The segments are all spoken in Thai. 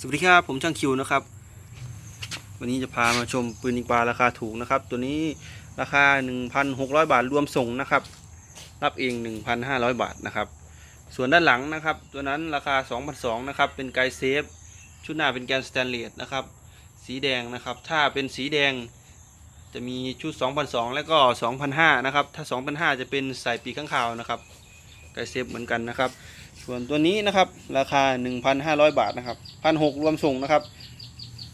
สวัสดีครับผมช่างคิวนะครับ วันนี้จะพามาชมปืนยิงปลาราคาถูกนะครับ ตัวนี้ราคา 1,600 บาทรวมส่งนะครับ รับเอง 1,500 บาทนะครับ ส่วนด้านหลังนะครับ ตัวนั้นราคา 2,200นะครับ เป็นไกด์เซฟ ชุดหน้าเป็นแกนสแตนเลสนะครับ สีแดงนะครับ ถ้าเป็นสีแดงจะมีชุด 2,200 แล้วก็ 2,500 นะครับ ถ้า 2,500 จะเป็นสายปีกข้างคาวนะครับไกด์เซฟเหมือนกันนะครับ ส่วนตัวนี้นะครับ ราคา 1,500 บาทนะครับ1,600รวมส่งนะครับ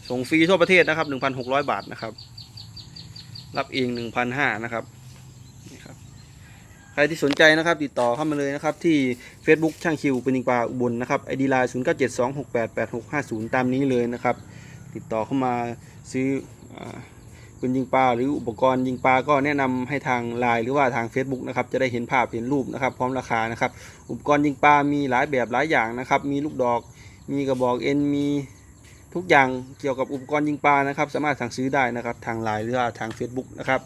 ส่งฟรีทั่วประเทศนะครับ 1,600 บาทนะครับ รับเอง 1,500นะครับนี่ครับ ใครที่สนใจนะครับ ติดต่อเข้ามาเลยนะครับ ที่ Facebook ช่างคิวป็นยิงปลาอุบลนะครับไอดีไลน์0 9 7 2 6 8 8 6 5 0 ตามนี้เลยนะครับ ติดต่อเข้ามาซื้ออ ปืนยิงปลาหรืออุปกรณ์ยิงปลาก็แนะนำให้ทางไลน์หรือว่าทาง Facebook นะครับจะได้เห็นภาพเห็นรูปนะครับพร้อมราคานะครับอุปกรณ์ยิงปลามีหลายแบบหลายอย่างนะครับมีลูกดอก มีกระบอกเอ็นมีทุกอย่างเกี่ยวกับอุปกรณ์ยิงปลานะครับ สามารถสั่งซื้อได้นะครับทางไลน์หรือว่าทาง Facebook นะครับ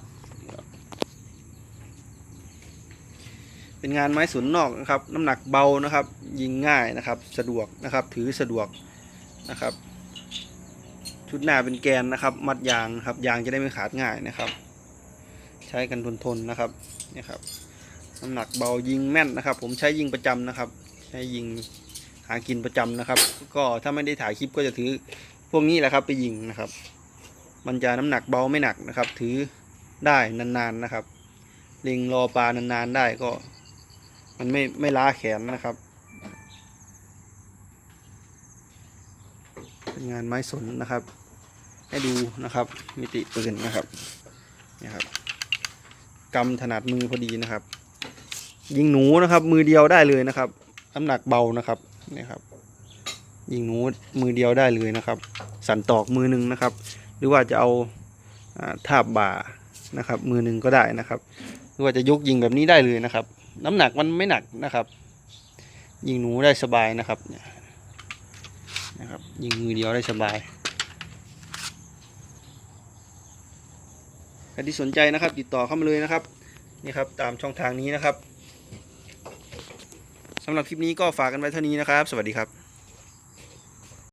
เป็นงานไม้สนนอกนะครับ น้ำหนักเบานะครับ ยิงง่ายนะครับ สะดวกนะครับถือสะดวกนะครับ ชุดหน้าเป็นแกนนะครับ มัดยางครับยางจะได้ไม่ขาดง่ายนะครับ ใช้กันทนๆนนะครับนี่ครับน้ำหนักเบายิงแม่นนะครับ ผมใช้ยิงประจำนะครับ ใช้ยิงหากินประจำนะครับ ก็ถ้าไม่ได้ถ่ายคลิปก็จะถือพวกนี้แหละครับไปยิงนะครับ มันจะน้ำหนักเบาไม่หนักนะครับ ถือได้นานๆนะครับเล็งรอปลานานๆได้ก็ มันไม่ไม่ล้าแขนนะครับเป็นงานไม้สนนะครับ ให้ดูนะครับ มิติปืนนะครับนี่ครับกำถนัดมือพอดีนะครับ ยิงหนูนะครับ มือเดียวได้เลยนะครับน้ำหนักเบานะครับนี่ครับ ยิงหนูมือเดียวได้เลยนะครับ สันตอกมือหนึ่งนะครับ หรือว่าจะเอาอ่าทาบบ่านะครับ มือหนึ่งก็ได้นะครับ หรือว่าจะยกยิงแบบนี้ได้เลยนะครับ น้ำหนักมันไม่หนักนะครับ ยิงหนูได้สบายนะครับนี่ยนะครับ ยิงมือเดียวได้สบาย ครที่สนใจนะครับ ติดต่อเข้ามาเลยนะครับนี่ครับตามช่องทางนี้นะครับสำหรับคลิปนี้ก็ฝากกันไว้เท่านี้นะครับ สวัสดีครับ